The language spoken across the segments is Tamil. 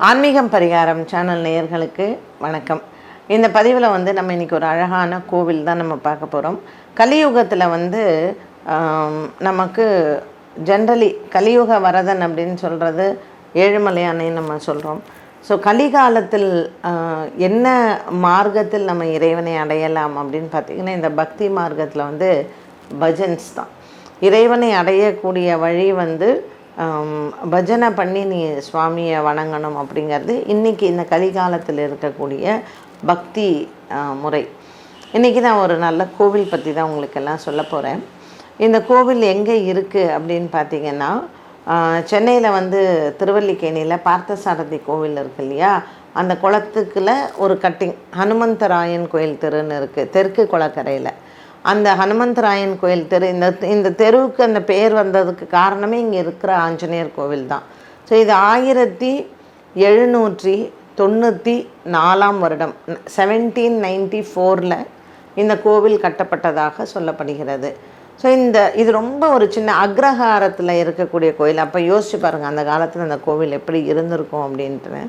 ஆன்மீகம் பரிகாரம் சேனல் நேயர்களுக்கு வணக்கம். இந்த பதிவில் வந்து நம்ம இன்னைக்கு ஒரு அழகான கோவில் தான் நம்ம பார்க்க போகிறோம் கலியுகத்தில் வந்து நமக்கு ஜென்ரலி கலியுக வரதன் அப்படின்னு சொல்கிறது ஏழுமலையானைன்னு நம்ம சொல்கிறோம் ஸோ கலிகாலத்தில் என்ன மார்க்கத்தில் நம்ம இறைவனை அடையலாம் அப்படின்னு பார்த்திங்கன்னா இந்த பக்தி மார்க்கத்தில் வந்து பஜன்ஸ் தான். இறைவனை அடையக்கூடிய வழி வந்து பஜனை பண்ணி நீ சுவாமியை வணங்கணும் அப்படிங்கிறது இன்றைக்கி இந்த கலிகாலத்தில் இருக்கக்கூடிய பக்தி முறை. இன்றைக்கி நான் ஒரு நல்ல கோவில் பற்றி தான் உங்களுக்கு எல்லாம் சொல்ல போகிறேன் இந்த கோவில் எங்கே இருக்குது அப்படின்னு பார்த்தீங்கன்னா சென்னையில் வந்து திருவல்லிக்கேணியில் பார்த்தசாரதி கோவில் இருக்கு இல்லையா? அந்த குளத்துக்குள்ள ஒரு கட்டிங் ஹனுமந்தராயன் கோயில் தெருன்னு இருக்குது தெற்கு குளக்கரையில். அந்த ஹனுமந்தராயன் கோயில் தெரு இந்த இந்த தெருவுக்கு அந்த பேர் வந்ததுக்கு காரணமே இங்கே இருக்கிற ஆஞ்சநேயர் கோவில் தான். ஸோ இது ஆயிரத்தி எழுநூற்றி தொண்ணூற்றி நாலாம் வருடம் செவன்டீன் நைன்டி ஃபோரில் இந்த கோவில் கட்டப்பட்டதாக சொல்லப்படுகிறது. ஸோ இந்த இது ரொம்ப ஒரு சின்ன அக்ரஹாரத்தில் இருக்கக்கூடிய கோயில். அப்போ யோசிச்சு பாருங்கள் அந்த காலத்தில் அந்த கோவில் எப்படி இருந்திருக்கும் அப்படின்ட்டு.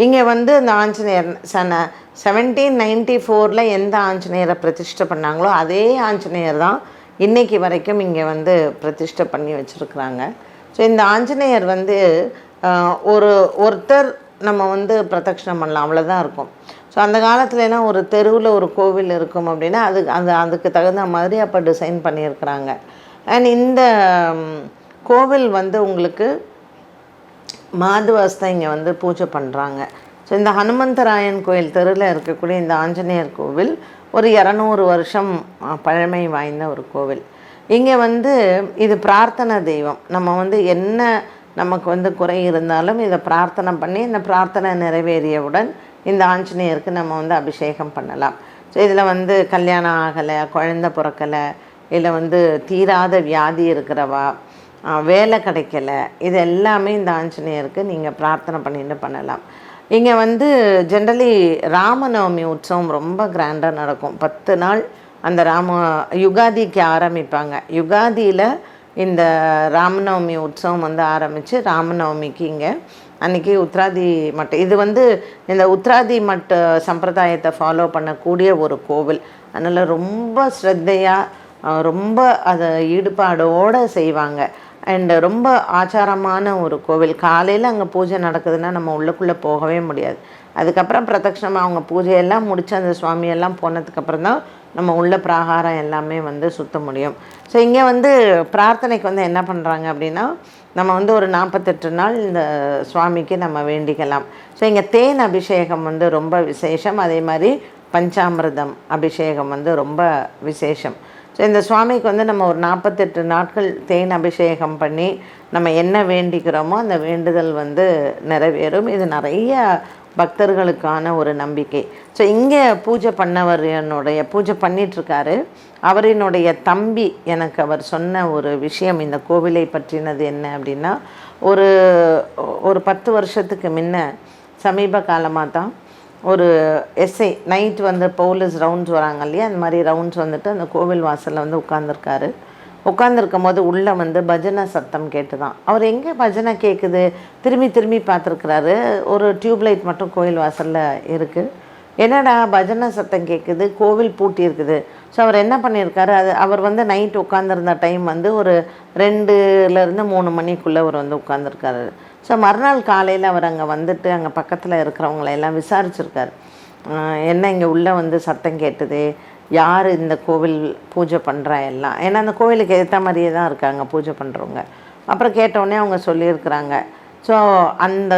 இங்கே வந்து இந்த ஆஞ்சநேயர் சன செவன்டீன் நைன்டி ஃபோரில் எந்த ஆஞ்சநேயரை பிரதிஷ்டை பண்ணாங்களோ அதே ஆஞ்சநேயர் தான் இன்னைக்கு வரைக்கும் இங்கே வந்து பிரதிஷ்டை பண்ணி வச்சுருக்குறாங்க. ஸோ இந்த ஆஞ்சநேயர் வந்து ஒரு ஒருத்தர் நம்ம வந்து பிரதட்சணம் பண்ணலாம் அவ்வளோதான் இருக்கும். ஸோ அந்த காலத்துலலாம் ஒரு தெருவில் ஒரு கோவில் இருக்கும் அப்படின்னா அது அது அதுக்கு தகுந்த மாதிரி அப்போ டிசைன் பண்ணியிருக்கிறாங்க. அண்ட் இந்த கோவில் வந்து உங்களுக்கு மாதுவாஸ் தான் இங்கே வந்து பூஜை பண்ணுறாங்க ஸோ இந்த ஹனுமந்தராயன் கோயில் தெருவில் இருக்கக்கூடிய இந்த ஆஞ்சநேயர் கோவில் ஒரு இரநூறு வருஷம் பழமை வாய்ந்த ஒரு கோவில். இங்கே வந்து இது பிரார்த்தனை தெய்வம். நம்ம வந்து என்ன நமக்கு வந்து குறை இருந்தாலும் இதை பிரார்த்தனை பண்ணி இந்த பிரார்த்தனை நிறைவேறியவுடன் இந்த ஆஞ்சநேயருக்கு நம்ம வந்து அபிஷேகம் பண்ணலாம். ஸோ இதில் வந்து கல்யாணம் ஆகலை குழந்த பிறக்கலை இல்லை வந்து தீராத வியாதி இருக்கிறவா வேலை கிடைக்கல. இது எல்லாமே இந்த ஆஞ்சநேயருக்கு நீங்கள் பிரார்த்தனை பண்ணிட்டு பண்ணலாம். இங்கே வந்து ஜென்ரலி ராமநவமி உற்சவம் ரொம்ப கிராண்டாக நடக்கும். பத்து நாள் அந்த ராம யுகாதிக்கு ஆரம்பிப்பாங்க. யுகாதியில் இந்த ராமநவமி உற்சவம் வந்து ஆரம்பித்து ராமநவமிக்கு இங்கே அன்றைக்கி உத்ராதி மட்டு இது வந்து இந்த உத்ராதி மட்டு சம்பிரதாயத்தை ஃபாலோ பண்ணக்கூடிய ஒரு கோவில். அதனால் ரொம்ப ஸ்ரத்தையாக ரொம்ப அதை ஈடுபாடோடு செய்வாங்க. அண்டு ரொம்ப ஆச்சாரமான ஒரு கோவில். காலையில் அங்கே பூஜை நடக்குதுன்னா நம்ம உள்ளுக்குள்ளே போகவே முடியாது. அதுக்கப்புறம் பிரதட்சணமாக அவங்க பூஜையெல்லாம் முடித்து அந்த சுவாமியெல்லாம் போனதுக்கப்புறம் தான் நம்ம உள்ள பிராகாரம் எல்லாமே வந்து சுத்த முடியும். ஸோ இங்கே வந்து பிரார்த்தனைக்கு வந்து என்ன பண்ணுறாங்க அப்படின்னா நம்ம வந்து ஒரு நாற்பத்தெட்டு நாள் இந்த சுவாமிக்கு நம்ம வேண்டிக்கலாம். ஸோ இங்கே தேன் அபிஷேகம் வந்து ரொம்ப விசேஷம். அதே மாதிரி பஞ்சாமிர்தம் அபிஷேகம் வந்து ரொம்ப விசேஷம். ஸோ இந்த சுவாமிக்கு வந்து நம்ம ஒரு நாற்பத்தெட்டு நாட்கள் தேன் அபிஷேகம் பண்ணி நம்ம என்ன வேண்டிக்கிறோமோ அந்த வேண்டுதல் வந்து நிறைவேறும். இது நிறைய பக்தர்களுக்கான ஒரு நம்பிக்கை. ஸோ இங்கே பூஜை பண்ணவர் என்னுடைய பூஜை பண்ணிகிட்ருக்காரு அவரினுடைய தம்பி எனக்கு அவர் சொன்ன ஒரு விஷயம் இந்த கோவிலை பற்றினது என்ன அப்படின்னா ஒரு ஒரு பத்து வருஷத்துக்கு முன்ன சமீப காலமாக தான் ஒரு எஸ்ஐ நைட் வந்து போலீஸ் ரவுண்ட்ஸ் வராங்க இல்லையா? அந்த மாதிரி ரவுண்ட்ஸ் வந்துட்டு அந்த கோவில் வாசலில் வந்து உட்காந்துருக்காரு உட்காந்துருக்கும் போது உள்ளே வந்து பஜனை சத்தம் கேட்டு தான் அவர் எங்கே பஜனை கேட்குது திரும்பி திரும்பி பார்த்துருக்குறாரு. ஒரு டியூப்லைட் மட்டும் கோயில் வாசலில் இருக்குது என்னடா பஜனை சத்தம் கேட்குது கோவில் பூட்டி இருக்குது. ஸோ அவர் என்ன பண்ணியிருக்காரு அது அவர் வந்து நைட் உட்காந்துருந்த டைம் வந்து ஒரு ரெண்டுலேருந்து மூணு மணிக்குள்ளே அவர் வந்து உட்காந்துருக்காரு ஸோ மறுநாள் காலையில் அவர் அங்கே வந்துட்டு அங்கே பக்கத்தில் இருக்கிறவங்கள எல்லாம் என்ன இங்கே உள்ளே வந்து சத்தம் கேட்டுது? யார் இந்த கோவில் பூஜை பண்ணுறா எல்லாம்? ஏன்னா அந்த கோவிலுக்கு ஏற்ற மாதிரியே தான் இருக்காங்க பூஜை பண்ணுறவங்க அப்புறம் கேட்டோடனே அவங்க சொல்லியிருக்கிறாங்க. ஸோ அந்த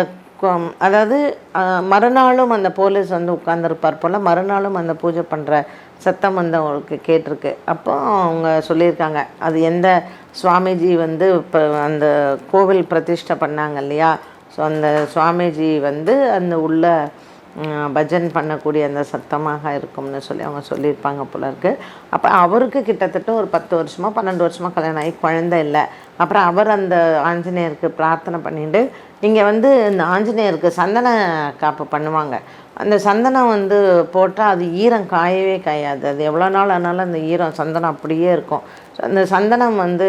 அதாவது மறுநாளும் அந்த போலீஸ் வந்து உட்காந்துருப்பார் போல் மறுநாளும் அந்த பூஜை பண்ணுற சத்தம் வந்து அவங்களுக்கு கேட்டிருக்கு. அப்போ அவங்க சொல்லியிருக்காங்க அது எந்த சுவாமிஜி வந்து இப்போ அந்த கோவில் பிரதிஷ்டை பண்ணாங்க இல்லையா? ஸோ அந்த சுவாமிஜி வந்து அந்த உள்ள பஜன் பண்ணக்கூடிய அந்த சத்தமாக இருக்கும்னு சொல்லி அவங்க சொல்லியிருப்பாங்க போல இருக்குது அப்போ அவருக்கு கிட்டத்தட்ட ஒரு பத்து வருஷமாக பன்னெண்டு வருஷமாக கல்யாணம் ஆகி குழந்தை இல்லை. அப்புறம் அவர் அந்த ஆஞ்சநேயருக்கு பிரார்த்தனை பண்ணிட்டு இங்கே வந்து இந்த ஆஞ்சநேயருக்கு சந்தன காப்பு பண்ணுவாங்க. அந்த சந்தனம் வந்து போட்டால் அது ஈரம் காயவே காயாது. அது எவ்வளோ நாள் ஆனாலும் அந்த ஈரம் சந்தனம் அப்படியே இருக்கும். அந்த சந்தனம் வந்து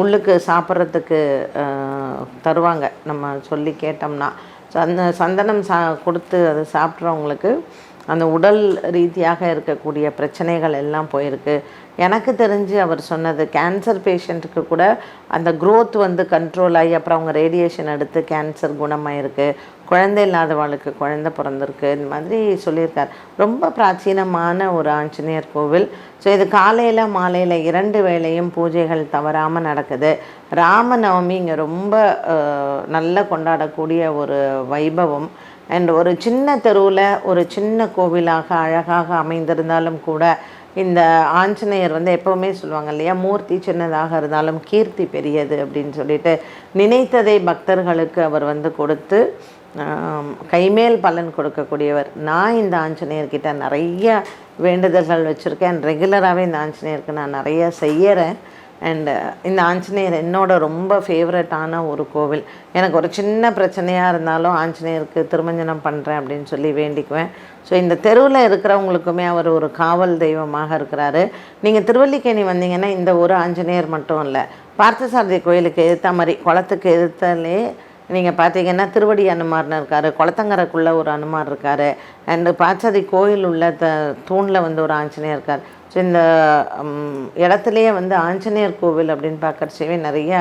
உள்ளுக்கு சாப்பிட்றதுக்கு தருவாங்க. நம்ம சொல்லி கேட்டோம்னா. அந்த சந்தனம் சா கொடுத்து அதை சாப்பிட்றவங்களுக்கு அந்த உடல் ரீதியாக இருக்கக்கூடிய பிரச்சனைகள் எல்லாம் போயிருக்கு. எனக்கு தெரிஞ்சு அவர் சொன்னது கேன்சர் பேஷண்ட்டுக்கு கூட அந்த க்ரோத் வந்து கண்ட்ரோல் ஆகி அப்புறம் அவங்க ரேடியேஷன் எடுத்து கேன்சர் குணமாயிருக்கு. குழந்தை இல்லாதவளுக்கு குழந்தை பிறந்திருக்கு. இந்த மாதிரி சொல்லியிருக்கார். ரொம்ப பிராச்சீனமான ஒரு ஆஞ்சநேயர் கோவில். ஸோ இது காலையில் மாலையில் இரண்டு வேளையும் பூஜைகள் தவறாமல் நடக்குது. ராமநவமி இங்கே ரொம்ப நல்லா நல்ல கொண்டாடக்கூடிய ஒரு வைபவம். அண்ட் ஒரு சின்ன தெருவில் ஒரு சின்ன கோவிலாக அழகாக அமைந்திருந்தாலும் கூட இந்த ஆஞ்சநேயர் வந்து எப்போவுமே சொல்லுவாங்க இல்லையா மூர்த்தி சின்னதாக இருந்தாலும் கீர்த்தி பெரியது அப்படின்னு சொல்லிட்டு நினைத்ததை பக்தர்களுக்கு அவர் வந்து கொடுத்து கைமேல் பலன் கொடுக்கக்கூடியவர். நான் இந்த ஆஞ்சநேயர்கிட்ட நிறைய வேண்டுதல்கள் வச்சுருக்கேன். ரெகுலராகவே இந்த ஆஞ்சநேயருக்கு நான் நிறைய செய்கிறேன் அண்டு uh, இந்த ஆஞ்சநேயர் என்னோட ரொம்ப ஃபேவரட்டான ஒரு கோவில். எனக்கு ஒரு சின்ன பிரச்சனையாக இருந்தாலும் ஆஞ்சநேயருக்கு திருமஞ்சனம் பண்ணுறேன் அப்படின்னு சொல்லி வேண்டிக்குவேன். ஸோ இந்த தெருவில் இருக்கிறவங்களுக்குமே அவர் ஒரு காவல் தெய்வமாக இருக்கிறாரு. நீங்கள் திருவல்லிக்கேணி வந்தீங்கன்னா இந்த ஒரு ஆஞ்சநேயர் மட்டும் இல்லை. பார்த்தசாரதி கோயிலுக்கு எதிர்த்த மாதிரி குளத்துக்கு எதிர்த்தாலே நீங்கள் பார்த்தீங்கன்னா திருவடி அனுமார்னு இருக்கார். குளத்தங்கரைக்குள்ளே ஒரு அனுமார் இருக்கார். அண்டு பாச்சாதி கோயில் உள்ள த தூணில் வந்து ஒரு ஆஞ்சநேயர் இருக்கார். ஸோ இந்த இடத்துலையே வந்து ஆஞ்சநேயர் கோவில் அப்படின்னு பார்க்கறச்சவே நிறைய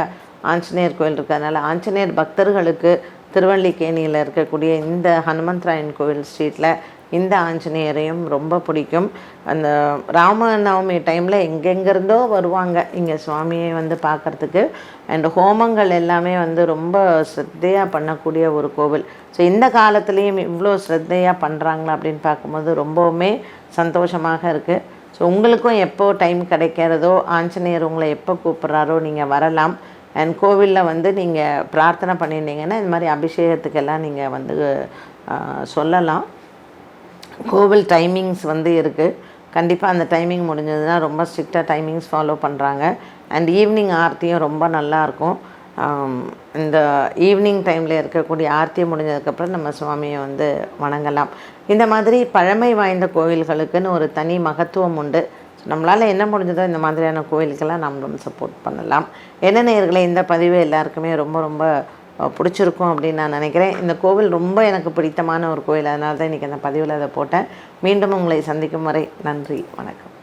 ஆஞ்சநேயர் கோவில் இருக்கிறதுனால ஆஞ்சநேயர் பக்தர்களுக்கு திருவள்ளிக்கேணியில் இருக்கக்கூடிய இந்த ஹனுமந்த்ராயன் கோவில் ஸ்ட்ரீட்டில் இந்த ஆஞ்சநேயரையும் ரொம்ப பிடிக்கும். அந்த ராமநவமி டைமில் எங்கெங்கேருந்தோ வருவாங்க. இங்கே சுவாமியை வந்து பார்க்கறதுக்கு. அண்ட் ஹோமங்கள் எல்லாமே வந்து ரொம்ப ஸ்ரத்தையாக பண்ணக்கூடிய ஒரு கோவில். ஸோ இந்த காலத்துலேயும் இவ்வளோ ஸ்ரத்தையாக பண்ணுறாங்களா அப்படின்னு பார்க்கும்போது ரொம்பவுமே சந்தோஷமாக இருக்குது ஸோ உங்களுக்கும் எப்போ டைம் கிடைக்கிறதோ ஆஞ்சநேயர் உங்களை எப்போ கூப்பிட்றாரோ நீங்கள் வரலாம். அண்ட் கோவிலில் வந்து நீங்கள் பிரார்த்தனை பண்ணியிருந்தீங்கன்னா இந்த மாதிரி அபிஷேகத்துக்கெல்லாம் நீங்கள் வந்து சொல்லலாம். கோவில் டைமிங்ஸ் வந்து இருக்குது கண்டிப்பாக அந்த டைமிங் முடிஞ்சதுன்னா ரொம்ப ஸ்ட்ரிக்டாக டைமிங்ஸ் ஃபாலோ பண்ணுறாங்க அண்ட் ஈவினிங் ஆர்த்தியும் ரொம்ப நல்லாயிருக்கும் இந்த ஈவினிங் டைமில் இருக்கக்கூடிய ஆர்த்தி முடிஞ்சதுக்கப்புறம் நம்ம சுவாமியை வந்து வணங்கலாம். இந்த மாதிரி பழமை வாய்ந்த கோவில்களுக்குன்னு ஒரு தனி மகத்துவம் உண்டு. நம்மளால் என்ன முடிஞ்சதோ இந்த மாதிரியான கோவிலுக்கெல்லாம் நம்மளும் சப்போர்ட் பண்ணலாம். என்ன நேர்களை இந்த பதிவு எல்லாருக்குமே ரொம்ப ரொம்ப பிடிச்சிருக்கும் அப்படின்னு நான் நினைக்கிறேன். இந்த கோவில் ரொம்ப எனக்கு பிடித்தமான ஒரு கோவில் அதனால தான் இன்றைக்கி அந்த பதிவில் அதை போட்டேன். மீண்டும் உங்களை சந்திக்கும் வரை நன்றி வணக்கம்.